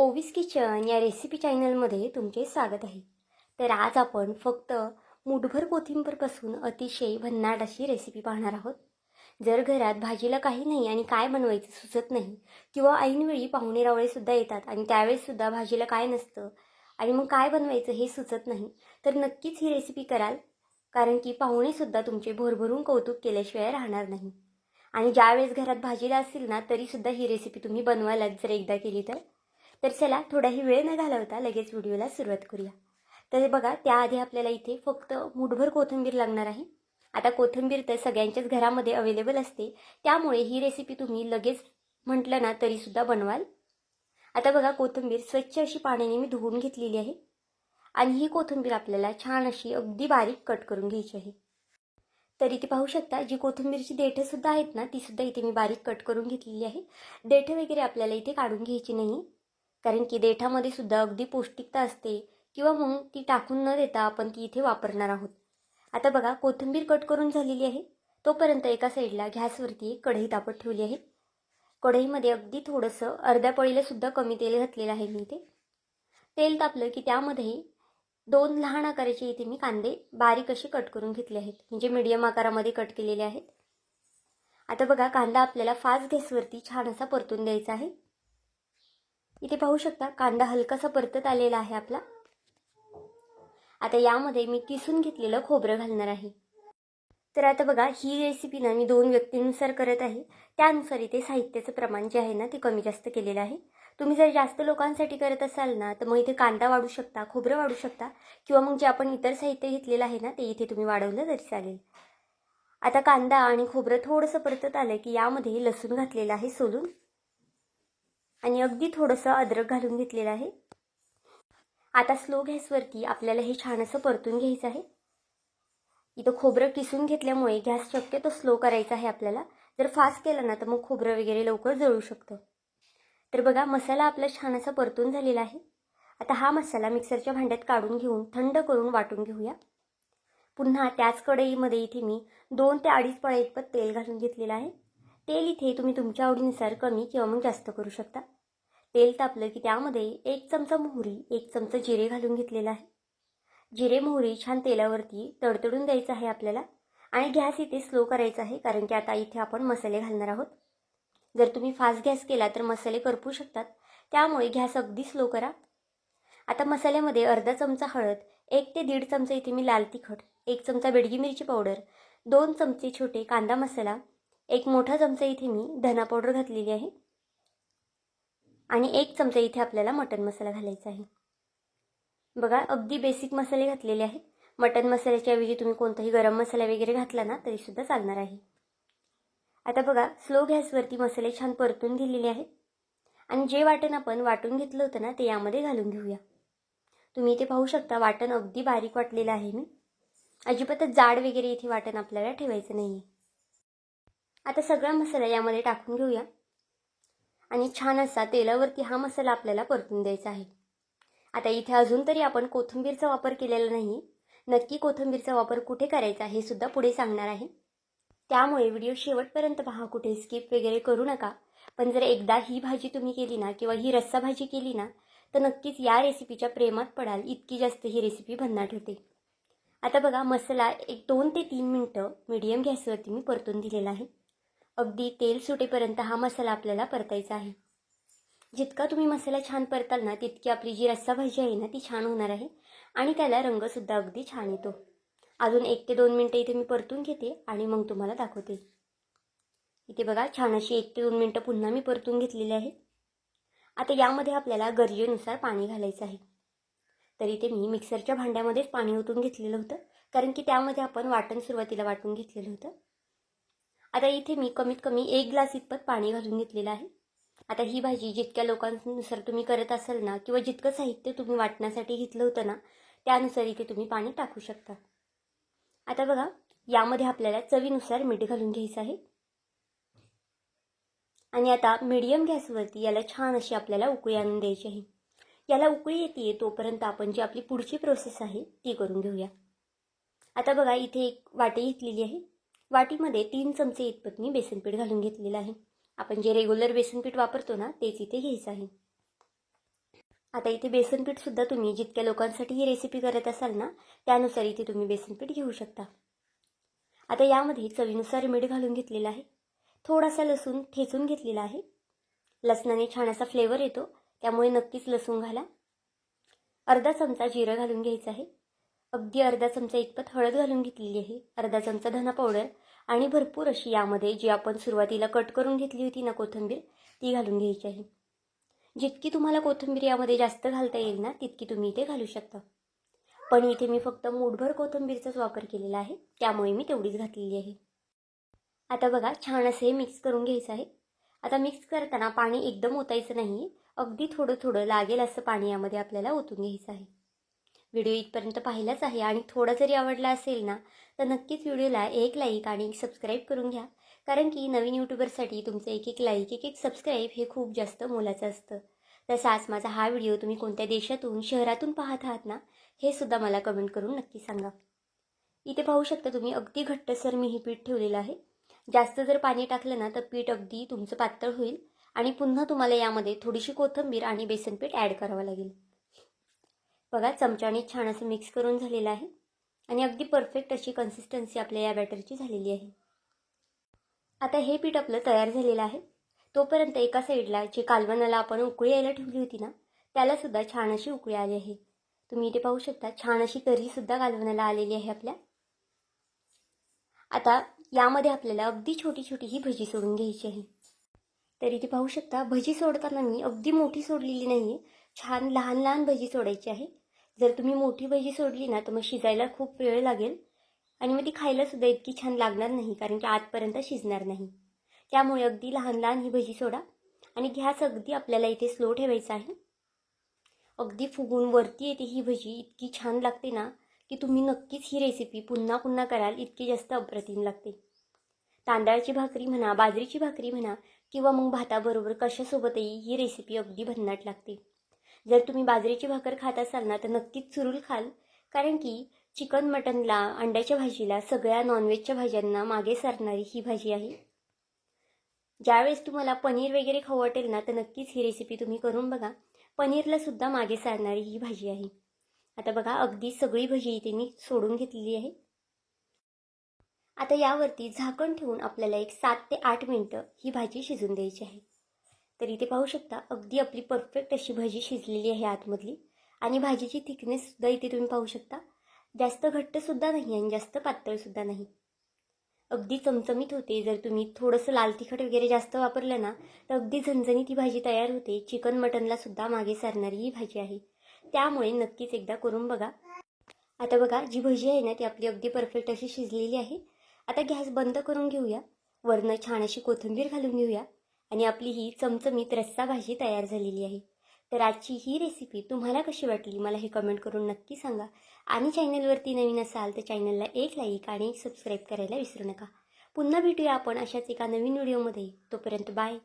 Ovis kitchen या recipe चॅनलमध्ये तुमचे स्वागत आहे. तर आज आपण फक्त मुठभर कोथिंबीरपासून अतिशय भन्नाट अशी रेसिपी पाहणार आहोत. जर घरात भाजीला काही नाही आणि काय बनवायचं सुचत नाही किंवा ऐनवेळी पाहुणे रावळेसुद्धा येतात आणि त्यावेळेससुद्धा भाजीला काय नसतं आणि मग काय बनवायचं हे सुचत नाही तर नक्कीच ही रेसिपी कराल. कारण की पाहुणेसुद्धा तुमचे भरभरून कौतुक केल्याशिवाय राहणार नाही. आणि ज्यावेळेस घरात भाजीला असतील ना तरीसुद्धा ही रेसिपी तुम्ही बनवायलाच जर एकदा केली तर. तर चला थोडाही वेळ न घालवता लगेच व्हिडिओला सुरुवात करूया. तर बघा त्याआधी आपल्याला इथे फक्त मुठभर कोथिंबीर लागणार आहे. आता कोथिंबीर तर सगळ्यांच्याच घरामध्ये अवेलेबल असते. त्यामुळे ही रेसिपी तुम्ही लगेच म्हटलं ना तरीसुद्धा बनवाल. आता बघा कोथिंबीर स्वच्छ अशी पाण्याने मी धुवून घेतलेली आहे. आणि ही कोथिंबीर आपल्याला छान अशी अगदी बारीक कट करून घ्यायची आहे. तर इथे पाहू शकता जी कोथिंबीरची देठंसुद्धा आहेत ना तीसुद्धा इथे मी बारीक कट करून घेतलेली आहे. देठं वगैरे आपल्याला इथे काढून घ्यायची नाही. कारण की देठामध्ये सुद्धा अगदी पौष्टिकता असते किंवा मग ती टाकून न देता आपण ती इथे वापरणार आहोत. आता बघा कोथिंबीर कट करून झालेली आहे. तोपर्यंत एका साईडला गॅसवरती एक कढई तापत ठेवली आहे. कढईमध्ये अगदी थोडंसं अर्ध्या पळीला सुद्धा कमी तेल घातलेलं आहे मी इथे. तेल तापलं की त्यामध्ये दोन लहान आकाराचे इथे मी कांदे बारीक असे कट करून घेतले आहेत. म्हणजे मीडियम आकारामध्ये कट केलेले आहेत. आता बघा कांदा आपल्याला फास्ट गॅसवरती छान असा परतून द्यायचा आहे. इथे पाहू शकता कांदा हलकासा परतत आलेला आहे आपला. आता यामध्ये मी किसून घेतलेलं खोबरं घालणार आहे. तर आता बघा ही रेसिपी ना मी दोन व्यक्तींनुसार करत आहे. त्यानुसार इथे साहित्याचं प्रमाण जे आहे ना ते कमी जास्त केलेलं आहे. तुम्ही जर जास्त लोकांसाठी करत असाल ना तर मग इथे कांदा वाढू शकता खोबरं वाढू शकता किंवा मग जे आपण इतर साहित्य घेतलेलं आहे ना ते इथे तुम्ही वाढवलं तरी चालेल. आता कांदा आणि खोबरं थोडंसं परतत आलं की यामध्ये लसूण घातलेलं आहे सोलून. आणि अगदी थोडंसं अद्रक घालून घेतलेलं आहे. आता स्लो गॅसवरती आपल्याला हे छान असं परतून घ्यायचं आहे. इथं खोबरं किसून घेतल्यामुळे गॅस शक्यतो स्लो करायचा आहे आपल्याला. जर फास्ट केलं ना तर मग खोबरं वगैरे लवकर जळू शकतं. तर बघा मसाला आपला छान असा परतून झालेला आहे. आता हा मसाला मिक्सरच्या भांड्यात काढून घेऊन थंड करून वाटून घेऊया. पुन्हा त्याच कढईमध्ये इथे मी दोन ते अडीच पळा इतपत तेल घालून घेतलेलं आहे. तेल इथे तुम्ही तुमच्या आवडीनुसार कमी किंवा मग जास्त करू शकता. तेल तापलं की त्यामध्ये एक चमचा मोहरी एक चमचा जिरे घालून घेतलेला आहे. जिरे मोहरी छान तेलावरती तडतडून द्यायचं आहे आपल्याला आणि गॅस इथे स्लो करायचा आहे कारण की आता इथे आपण मसाले घालणार आहोत. जर तुम्ही फास्ट गॅस केला तर मसाले करपू शकतात. त्यामुळे गॅस अगदी स्लो करा. आता मसाल्यामध्ये अर्धा चमचा हळद एक ते दीड चमचा इथे मी लाल तिखट एक चमचा बेडगी मिरची पावडर दोन चमचे छोटे कांदा मसाला एक मोठा चमचा इथे मी धना पावडर घातलेली आहे. आणि एक चमचा इथे आपल्याला मटन मसाला घालायचा आहे. बघा अगदी बेसिक मसाले घातलेले आहेत. मटन मसाल्याच्या ऐवजी तुम्ही कोणताही गरम मसाला वगैरे घातला ना तरीसुद्धा चालणार आहे. आता बघा स्लो गॅसवरती मसाले छान परतून दिलेले आहेत. आणि जे वाटण आपण वाटून घेतलं होतं ना ते यामध्ये घालून घेऊया. तुम्ही इथे पाहू शकता वाटण अगदी बारीक वाटलेलं आहे मी. अजिबातच जाड वगैरे इथे वाटण आपल्याला ठेवायचं नाही आहे आता सगळा मसाला यामध्ये टाकून घेऊया. आणि छान असा तेलावरती हा मसाला आपल्याला परतून द्यायचा आहे. आता इथे अजून तरी आपण कोथिंबीरचा वापर केलेला नाही. नक्की कोथिंबीरचा वापर कुठे करायचा हे सुद्धा पुढे सांगणार आहे. त्यामुळे व्हिडिओ शेवटपर्यंत पहा कुठे स्किप वगैरे करू नका. पण जर एकदा ही भाजी तुम्ही केली ना किंवा ही रस्सा भाजी केली ना तर नक्कीच या रेसिपीच्या प्रेमात पडाल इतकी जास्त ही रेसिपी भन्नाट होते. आता बघा मसाला एक दोन ते तीन मिनटं मीडियम गॅसवरती मी परतून दिलेला आहे. अगदी तेल सुटेपर्यंत हा मसाला आपल्याला परतायचा आहे. जितका तुम्ही मसाला छान परताल ना तितकी आपली जी रस्सा भाजी आहे ना ती छान होणार आहे आणि त्याला रंगसुद्धा अगदी छान येतो. अजून एक ते दोन मिनटं इथे मी परतून घेते आणि मग तुम्हाला दाखवते. इथे बघा छान अशी एक ते दोन मिनटं पुन्हा मी परतून घेतलेली आहे. आता यामध्ये आपल्याला गरजेनुसार पाणी घालायचं आहे. तर इथे मी मिक्सरच्या भांड्यामध्येच पाणी ओतून घेतलेलं होतं कारण की त्यामध्ये आपण वाटण सुरुवातीला वाटून घेतलेलं होतं. आता इथे मी कमीत कमी एक ग्लास इतपत पाणी घालून घेतलेलं आहे. आता ही भाजी जितक्या लोकांनुसार तुम्ही करत असाल ना किंवा जितकं साहित्य तुम्ही वाटण्यासाठी घेतलं होतं ना त्यानुसार इथे तुम्ही पाणी टाकू शकता. आता बघा यामध्ये आपल्याला चवीनुसार मीठ घालून घ्यायचं आहे. आणि आता मीडियम गॅसवरती याला छान अशी आपल्याला उकळी आणून द्यायची आहे. याला उकळी येते तोपर्यंत आपण जी आपली पुढची प्रोसेस आहे ती करून घेऊया. आता बघा इथे एक वाटी घेतलेली आहे. वाटीमध्ये तीन चमचे इतपत मी बेसनपीठ घालून घेतलेलं आहे. आपण जे रेग्युलर बेसनपीठ वापरतो ना तेच इथे घ्यायचं आहे. आता इथे बेसनपीठसुद्धा तुम्ही जितक्या लोकांसाठी ही रेसिपी करत असाल ना त्यानुसार इथे तुम्ही बेसनपीठ घेऊ शकता. आता यामध्ये चवीनुसार मीठ घालून घेतलेलं आहे. थोडासा लसूण ठेचून घेतलेला आहे. लसणाने छान असा फ्लेवर येतो त्यामुळे नक्कीच लसूण घाला. अर्धा चमचा जिरं घालून घ्यायचं आहे. अगदी अर्धा चमचा इतपत हळद घालून घेतलेली आहे. अर्धा चमचा धना पावडर आणि भरपूर अशी यामध्ये जी आपण सुरुवातीला कट करून घेतली होती ना कोथिंबीर ती घालून घ्यायची आहे. जितकी तुम्हाला कोथिंबीर यामध्ये जास्त घालता येईल ना तितकी तुम्ही इथे घालू शकता. पण इथे मी फक्त मूठभर कोथिंबीरचाच वापर केलेला आहे त्यामुळे मी तेवढीच घातलेली आहे. आता बघा छान असं हे मिक्स करून घ्यायचं आहे. आता मिक्स करताना पाणी एकदम ओतायचं नाही अगदी थोडं थोडं लागेल असं पाणी यामध्ये आपल्याला ओतून घ्यायचं आहे. व्हिडिओ इथपर्यंत पाहिलाच आहे आणि थोडा जरी आवडला असेल ना तर नक्कीच व्हिडिओला एक लाईक आणि एक सबस्क्राईब करून घ्या. कारण की नवीन यूट्यूबरसाठी तुमचं एक एक लाईक एक एक सबस्क्राईब हे खूप जास्त मोलाचं असतं. तसाच माझा हा व्हिडिओ तुम्ही कोणत्या देशातून शहरातून पाहत आहात ना हे सुद्धा मला कमेंट करून नक्की सांगा. इथे पाहू शकता तुम्ही अगदी घट्टसर मी हे पीठ ठेवलेलं आहे. जास्त जर पाणी टाकलं ना तर पीठ अगदी तुमचं पातळ होईल आणि पुन्हा तुम्हाला यामध्ये थोडीशी कोथिंबीर आणि बेसन पीठ ॲड करावं लागेल. बघा चमच्याने छान असं मिक्स करून झालेलं आहे. आणि अगदी परफेक्ट अशी कन्सिस्टन्सी आपल्या या बॅटरची झालेली आहे. आता हे पीठ आपलं तयार झालेलं आहे. तोपर्यंत एका साईडला जे कालवणाला आपण उकळी यायला ठेवली होती ना त्यालासुद्धा छान अशी उकळी आली आहे. तुम्ही इथे पाहू शकता छान अशी करीसुद्धा कालवणाला आलेली आहे आपल्या. आता यामध्ये आपल्याला अगदी छोटी छोटी ही भजी सोडून घ्यायची आहे. तर इथे पाहू शकता भजी सोडताना मी अगदी मोठी सोडलेली नाही आहे छान लहान लहान भजी सोडायची आहे. जर तुम्ही मोठी भजी सोडली ना तर मग शिजायला खूप वेळ लागेल. आणि मग ती खायलासुद्धा इतकी छान लागणार नाही कारण की आतपर्यंत शिजणार नाही. त्यामुळे अगदी लहान लहान ही भजी सोडा. आणि गॅस अगदी आपल्याला इथे स्लो ठेवायचा आहे. अगदी फुगून वरती येते ही भजी इतकी छान लागते ना की तुम्ही नक्कीच ही रेसिपी पुन्हा पुन्हा कराल इतकी जास्त अप्रतिम लागते. तांदळाची भाकरी म्हणा बाजरीची भाकरी म्हणा किंवा मग भाताबरोबर कशासोबतही ही रेसिपी अगदी भन्नाट लागते. जर तुम्ही बाजरीची भाकर खात असाल ना तर नक्कीच चुरूल खाल. कारण की चिकन मटनला अंड्याच्या भाजीला सगळ्या नॉनव्हेजच्या भाज्यांना मागे सारणारी ही भाजी आहे. ज्यावेळेस तुम्हाला पनीर वगैरे खाऊ वाटेल ना तर नक्कीच ही रेसिपी तुम्ही करून बघा. पनीरला सुद्धा मागे सारणारी ही भाजी आहे. आता बघा अगदी सगळी भजी इथे मी सोडून घेतलेली आहे. आता यावरती झाकण ठेवून आपल्याला एक सात ते आठ मिनटं ही भाजी शिजून द्यायची आहे. तर इथे पाहू शकता. अगदी आपली परफेक्ट अशी भाजी शिजलेली आहे आतमधली. आणि भाजीची थिकनेससुद्धा इथे तुम्ही पाहू शकता. जास्त घट्टसुद्धा नाही आणि जास्त पातळसुद्धा नाही. अगदी चमचमीत होते. जर तुम्ही थोडंसं लाल तिखट वगैरे जास्त वापरलं ना तर अगदी झणझणीत ही भाजी तयार होते. चिकन मटनला सुद्धा मागे सारणारी ही भाजी आहे. त्यामुळे नक्कीच एकदा करून बघा. आता बघा जी भजी आहे ना ती आपली अगदी परफेक्ट अशी शिजलेली आहे. आता गॅस बंद करून घेऊया. वरनं छान अशी कोथिंबीर घालून घेऊया. आणि आपली ही चमचमीत रस्सा भाजी तयार झालेली आहे. तर आजची ही रेसिपी तुम्हाला कशी वाटली? मला हे कमेंट करून नक्की सांगा. आणि चॅनलवरती नवीन असाल तर चॅनलला एक लाईक आणि एक सबस्क्राईब करायला विसरू नका. पुन्हा भेटूया आपण अशाच एका नवीन व्हिडिओमध्ये तोपर्यंत बाय